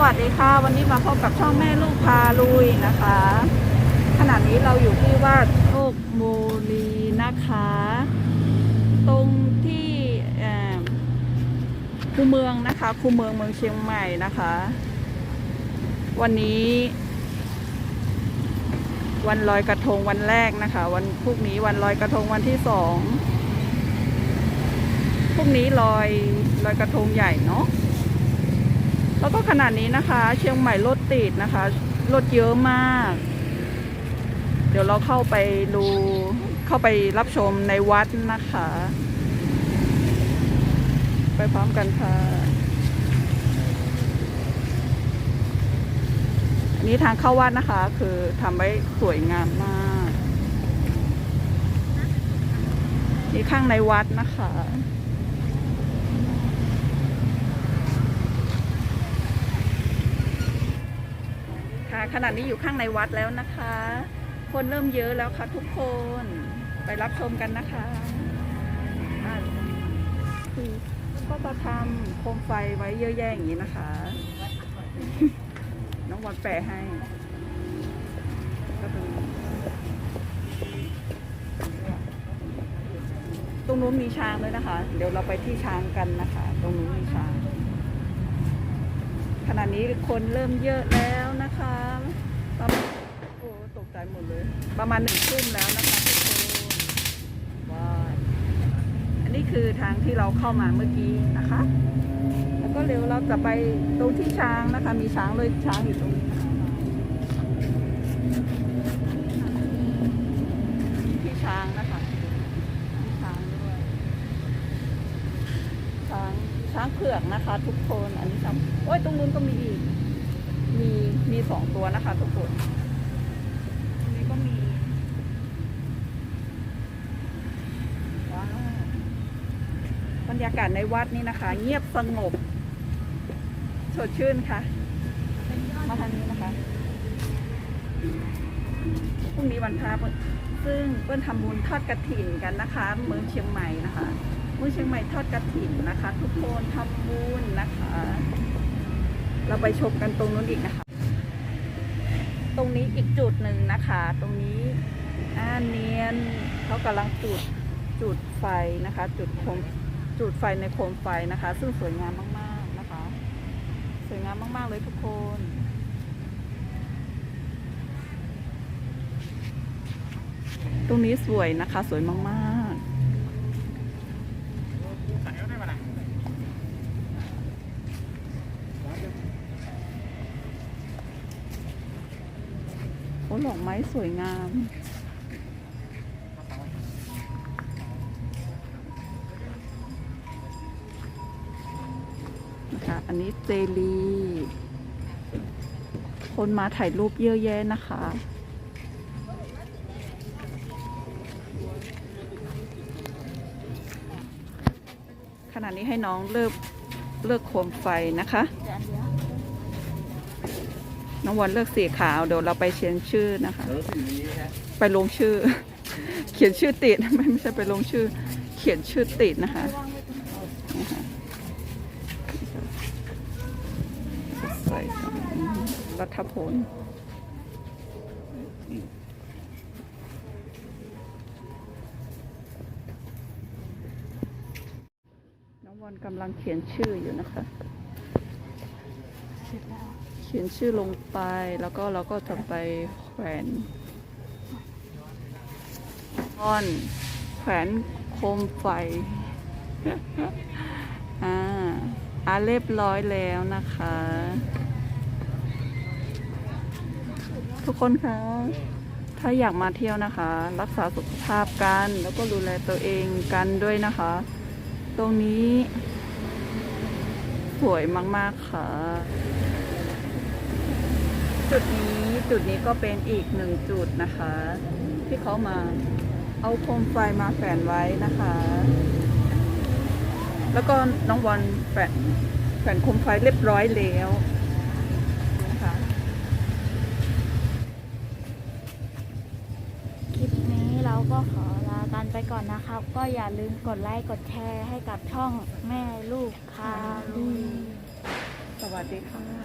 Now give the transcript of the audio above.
วัสดีค่ะ วันนี้มาพบกับช่องแม่ลูกพาลุยนะคะ ขณะนี้เราอยู่ที่วาดโลกโมลีนะคะ ตรงที่คูเมืองนะคะคูเมืองเมืองเชียงใหม่นะคะ วันนี้ วันลอยกระทงวันแรกนะคะ วันพรุ่งนี้วันลอยกระทงวันที่สองพรุ่งนี้ลอยลอยกระทงใหญ่เนาะ แล้วก็ขนาดนี้นะคะ เชียงใหม่รถติดนะคะรถเยอะมาก เดี๋ยวเราเข้าไปดูเข้าไปรับชมในวัดนะคะ ไปพร้อมกันค่ะอันนี้ทางเข้าวัดนะคะ คือทำไว้สวยงามมากนี่ข้างในวัดนะคะ ขณะนี้อยู่ข้างในวัดแล้วนะคะ คนเริ่มเยอะแล้วค่ะทุกคนไปรับชมกันนะคะคือก็จะทำโคมไฟไว้เยอะแยะอย่างนี้นะคะ น้องวันแปลให้ก็ดูตรงนู้นมีช้างด้วยนะคะ เดี๋ยวเราไปที่ช้างกันนะคะ ตรงนู้นมีช้าง ขณะนี้คนเริ่มเยอะแล้วนะคะประมาณโอ้ตกใจหมดเลย ประมาณหนึ่งทุ่มแล้วนะคะทุกคนว้าอันนี้คือทางที่เราเข้ามาเมื่อกี้นะคะ แล้วก็เร็วเราจะไปตรงที่ช้างนะคะ มีช้างเลยช้างอยู่ตรงนี้นะคะที่ช้างนะคะมีช้างด้วย ช้างือกนะคะ ทุกคนอันนี้ช้าโอ้ยตรงนู้นก็มีอีกมีมีสองตัวนะคะ ทุกคนตรงนี้ก็มีว้าวบรรยากาศในวัดนี่นะคะ เงียบสงบสดชื่นค่ะ มาทางนี้นะคะพรุ่งนี้วันพระซึ่งเปิ้ลทำบุญทอดกระถิ่นกันนะคะ เมืองเชียงใหม่นะคะ เมืองเชียงใหม่ทอดกระถิ่นนะคะ ทุกคนทำบุญนะคะ เราไปชมกันตรงนู้นอีกนะคะ ตรงนี้อีกจุดหนึ่งนะคะ ตรงนี้อ่าเนียนเขากำลังจุดจุดไฟนะคะ จุดโคมจุดไฟในโคมไฟนะคะ ซึ่งสวยงามมากๆนะคะ สวยงามมาก ๆ เลยทุกคนตรงนี้สวยนะคะสวยมากๆ โอ้ ดอกไม้สวยงาม นะคะ อันนี้เจลี คนมาถ่ายรูปเยอะแยะนะคะขณะนี้ให้น้องเลิกเลิกโคมไฟนะคะ น้องวันเลือกสีขาวเดี๋ยวเราไปเขียนชื่อนะคะ ไปลงชื่อ เขียนชื่อติดไม่ไม่ใช่ไปลงชื่อ เขียนชื่อติดนะคะนะคะใส่รัฐพลน้องวันกำลังเขียนชื่ออยู่นะคะเขียนชื่อลงไปแล้วก็เราก็จะไปแขวนอ้อนแขวนโคมไฟ อ่าอาเรียบร้อยแล้วนะคะ ทุกคนคะถ้าอยากมาเที่ยวนะคะ รักษาสุขภาพกันแล้วก็ดูแลตัวเองกันด้วยนะคะ ตรงนี้ สวยมาก ๆ ค่ะ จุดนี้จุดนี้ก็เป็นอีกหนึ่งจุดนะคะ ที่เขามาเอาโคมไฟมาแฝนไว้นะคะ แล้วก็น้องบอลแฝนแฝนโคมไฟเรียบร้อยแล้วนะคะคลิปนี้เราก็ขอลากันไปก่อนนะครับ ก็อย่าลืมกดไลค์กดแชร์ให้กับช่องแม่ลูกพาลุยสวัสดีค่ะ